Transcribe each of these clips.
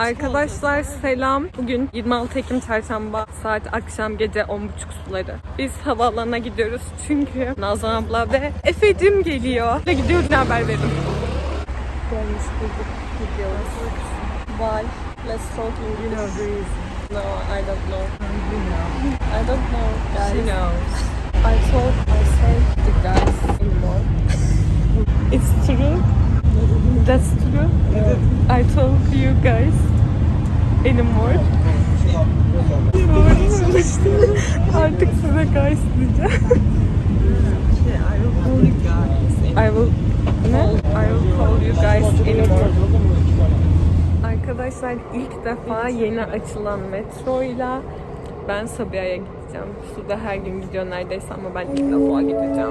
Arkadaşlar selam. Bugün 26 Ekim Çarşamba saat akşam gece 10.30 suları. Biz havaalanına gidiyoruz çünkü Nazan abla ve Efe'cim geliyor. Ve gidiyoruz ne haber verin. Gelmiş bulduk. Gidiyoruz. Why? Let's talk you know the reason. No, I don't know. I don't know. Guys. She knows. I told myself the guys anymore. It's true. That's true. I told you guys anymore. Artık size guys diyeceğim. I will ne? I will call you guys anymore. Arkadaşlar ilk defa yeni açılan metroyla ben Sabiha'ya gideceğim. Suda her gün gidiyor neredeyse ama ben ilk defa gideceğim.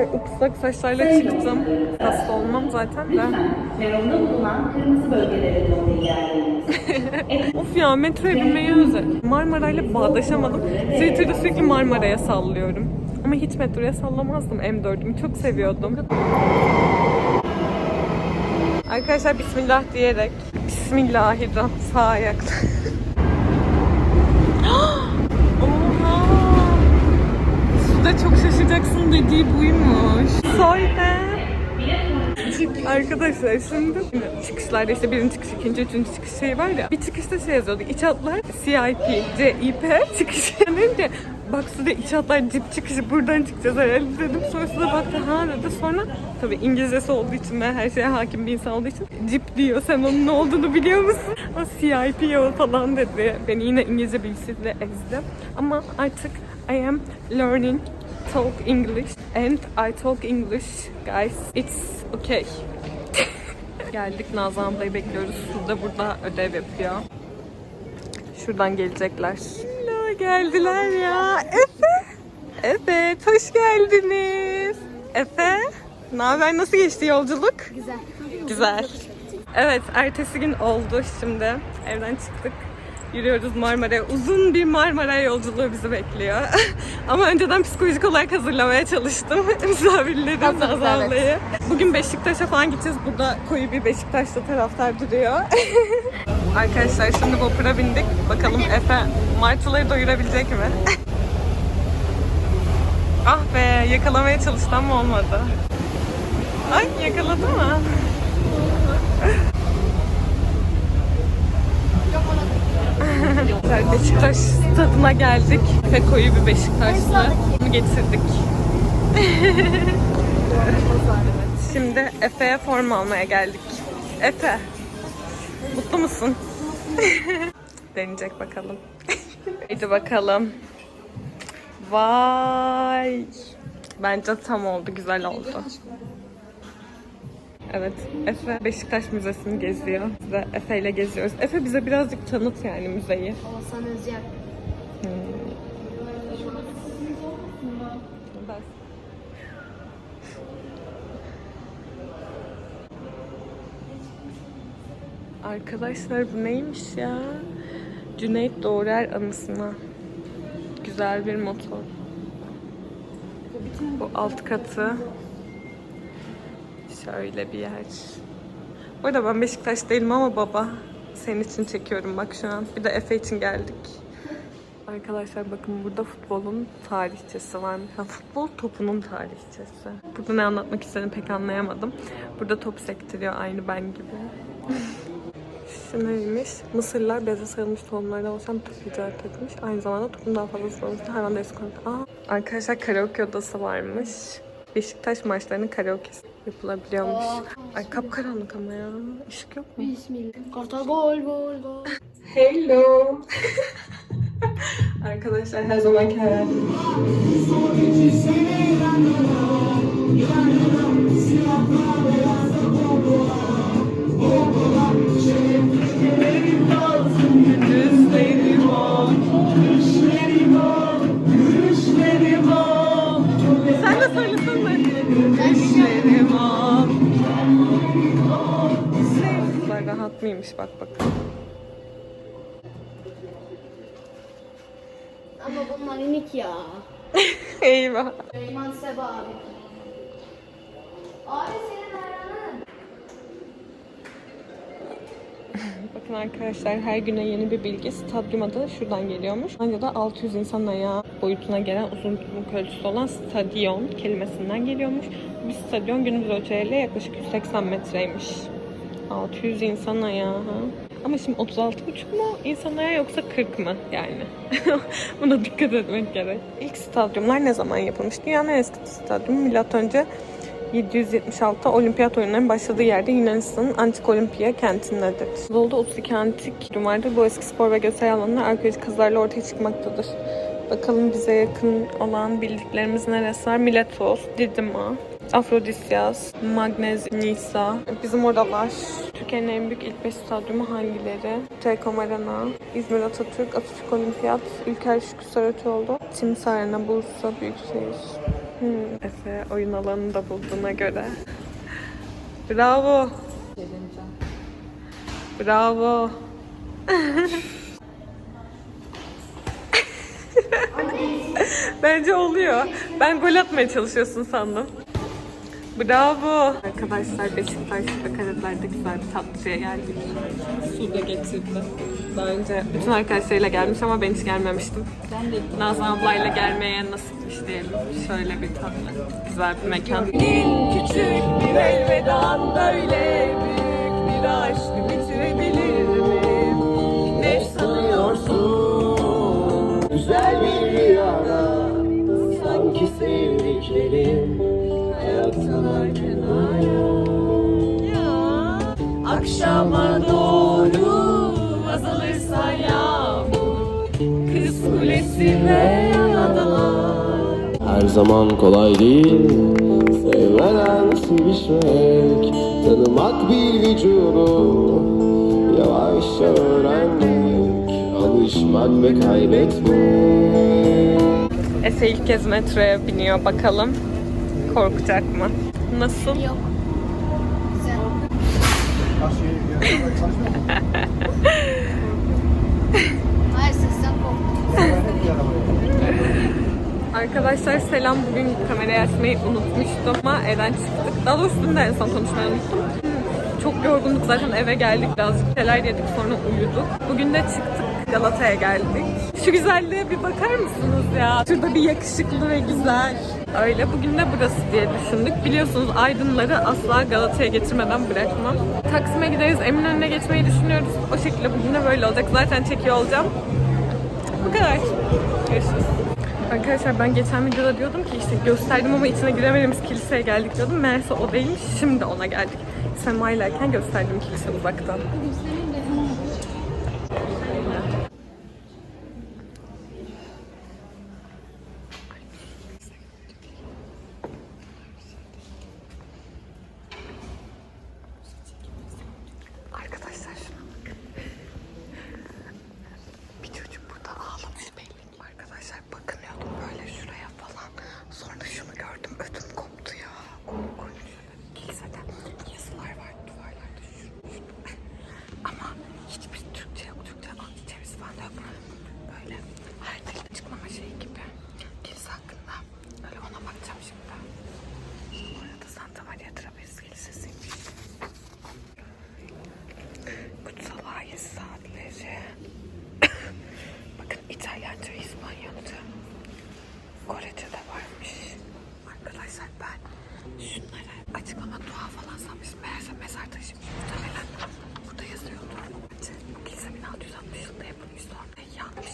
Ben ıslak saçlarla çıktım. Hasta olmam zaten de. Peronda bulunan kırmızı bölgelere doğru ilerleyiniz. Of ya metroya binmeyi özledim. Marmara'yla bağdaşamadım. Twitter'da sürekli Marmara'ya sallıyorum. Ama hiç metroya sallamazdım M4'ümü. Çok seviyordum. Arkadaşlar Bismillah diyerek Bismillahirrahmanirrahim sağ ayakla. Suda çok şaşacaksın dediği buymuş. Söyle. Arkadaşlar şimdi çıkışlarda işte birinci çıkış, ikinci, üçüncü çıkış şey var ya. Bir çıkışta şey yazıyordu. İç hatlar CIP, CIP çıkışı. Yani dedim ki bak suda iç hatlar cip çıkışı buradan çıkacağız herhalde dedim. Sonra suda baktı ha dedi. Sonra tabii İngilizcesi olduğu için ve her şeye hakim bir insan olduğu için cip diyor. Sen onun ne olduğunu biliyor musun? O CIP o falan dedi. Beni yine İngilizce bilgisiyle ezdi. Ama artık I am learning talk English and I talk English guys. It's okay. Geldik Nazan ablayı bekliyoruz. Suda burada ödev yapıyor. Şuradan gelecekler. La, geldiler ya. Efe. Evet, hoş geldiniz. Efe, ne haber? Nasıl geçti yolculuk? Güzel. Güzel. Evet, ertesi gün oldu şimdi. Evden çıktık. Yürüyoruz Marmara'ya. Uzun bir Marmara yolculuğu bizi bekliyor. Ama önceden psikolojik olarak hazırlamaya çalıştım. Misafirlerim Nazan evet. Bugün Beşiktaş'a falan gideceğiz. Burada koyu bir Beşiktaş'ta taraftar duruyor. Arkadaşlar şimdi vapura bindik. Bakalım Efe martıları doyurabilecek mi? ah be yakalamaya çalıştım ama olmadı. Ay yakaladı mı? Beşiktaş stadına geldik. Feko'yu bir Beşiktaşlı getirdik. Şimdi Efe'ye forma almaya geldik. Efe, mutlu musun? Deneyecek bakalım. Haydi bakalım. Vay. Bence tam oldu, güzel oldu. Evet, Efe Beşiktaş Müzesi'ni geziyor. Biz de Efe ile geziyoruz. Efe bize birazcık tanıt yani müzeyi. Oğuzhan Özcan. Arkadaşlar bu neymiş ya? Cüneyt Doğrer anısına. Güzel bir motor. Bu alt katı. Şöyle bir yer. Bu arada ben Beşiktaş değilim ama baba. Senin için çekiyorum bak şu an. Bir de Efe için geldik. Arkadaşlar bakın burada futbolun tarihçesi varmış. Ha, futbol topunun tarihçesi. Burada ne anlatmak istediğini pek anlayamadım. Burada top sektiriyor aynı ben gibi. Neymiş? Mısırlar beze sarılmış tohumlardan oluşan top icat etmiş. Aynı zamanda topun daha fazla sarılmıştı. Hayvan. Aa, arkadaşlar karaoke odası varmış. Beşiktaş maçlarının karaoke'si yapılabiliyormuş. Ay kapkaranlık ama ya. Işık yok mu? Bismillah. Kartal gol gol gol. Hello. Arkadaşlar her hayalim. Gündüzlerim Mıymış bak bakalım. Ama bunlar inik ya. Eyvah. Süleyman Seba abi. Abi senin hayranın. Bakın arkadaşlar her güne yeni bir bilgi. Stadyum adı şuradan geliyormuş. Ancak 600 insan ayağı boyutuna gelen uzunluk ölçüsü olan stadyon kelimesinden geliyormuş. Bir stadyon günümüz ölçüleriyle yaklaşık 180 metreymiş. 600 insan ayağı. Ama şimdi 36,5 mu insan ayağı yoksa 40 mı yani? Buna dikkat etmek gerek. İlk stadyumlar ne zaman yapılmış? Dünyanın eski stadyumu milattan önce 776'da olimpiyat oyunlarının başladığı yerde Yunanistan'ın antik olimpiya kentindedir. Anadolu'da 32 antik vardır. Bu eski spor ve gösteri alanları arkeolojik kazılarla ortaya çıkmaktadır. Bakalım bize yakın olan bildiklerimiz neresi var? Miletos, Didima, Afrodisyas, Magnez, Nisa. Bizim oradalar. Türkiye'nin en büyük ilk 5 stadyumu hangileri? Telekom Arena, İzmir Atatürk, Atatürk Olimpiyat, Ülker Şükrü Saraçoğlu, Timsah Arena, Bursa Büyükşehir. Hmm. Efe oyun alanını da bulduğuna göre. Bravo. Bravo. Bence oluyor. Ben gol atmaya çalışıyorsun sandım. Bravo. Arkadaşlar Beşiktaş'ta Karalar'da güzel bir tatlıcıya geldik. Su da getirdi. Daha önce bütün arkadaşlarıyla gelmiş ama ben hiç gelmemiştim. Ben de Nazan ablayla gelmeye nasipmiş diyelim. Şöyle bir tatlı. Güzel bir mekan. küçük bir elveda böyle bir adalar Her zaman kolay değil Sevmeden sevişmek Tanımak bir vücudu Yavaşça öğrenmek Alışmak ve kaybetmek Efe ilk kez metroya biniyor bakalım korkacak mı? Nasıl? Yok. Güzel. Hayır sesten korktum. Arkadaşlar selam. Bugün kamerayı açmayı unutmuştum ama evden çıktık. Daha doğrusu dün de en son konuşmayı unuttum. Çok yorgunduk zaten eve geldik birazcık şeyler yedik sonra uyuduk. Bugün de çıktık Galata'ya geldik. Şu güzelliğe bir bakar mısınız ya? Şurada bir yakışıklı ve güzel. Öyle bugün de burası diye düşündük. Biliyorsunuz Aydınları asla Galata'ya getirmeden bırakmam. Taksim'e gideriz, Eminönü'ne geçmeyi düşünüyoruz. O şekilde bugün de böyle olacak. Zaten çekiyor olacağım. Bu kadar. Görüşürüz. Arkadaşlar ben geçen videoda diyordum ki işte gösterdim ama içine giremediğimiz kiliseye geldik diyordum. Meğerse o değilmiş. Şimdi ona geldik. Sema ilerken gösterdim kilise uzaktan. Arkadaşlar şuna bakın. Bir çocuk burada ağlamış belli. Arkadaşlar bakınıyordum böyle şuraya falan. Sonra şunu gördüm ödüm koptu ya. Korkunç. Kilisede yazılar var duvarlarda. Şu, şu. Ama hiçbir Türkçe yok. Türkçe çevirisi falan da yok. Böyle her dilde açıklama şeyi gibi. Kilise hakkında. Öyle ona bakacağım şimdi. Orada Santa Maria Trapez Kilisesi'ymiş. Kutsal Ayet saatleri. Bakın İtalyanca, İspanyolca, Korece de varmış. Arkadaşlar ben şunları açıklama dua falan sanmışım. Meğerse mezar taşıymış. Muhtemelen burada yazıyordu. Bu kilise 1660 yılında yapılmış sonra yanmış.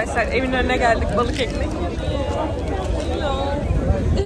Arkadaşlar evin önüne geldik balık ekmek.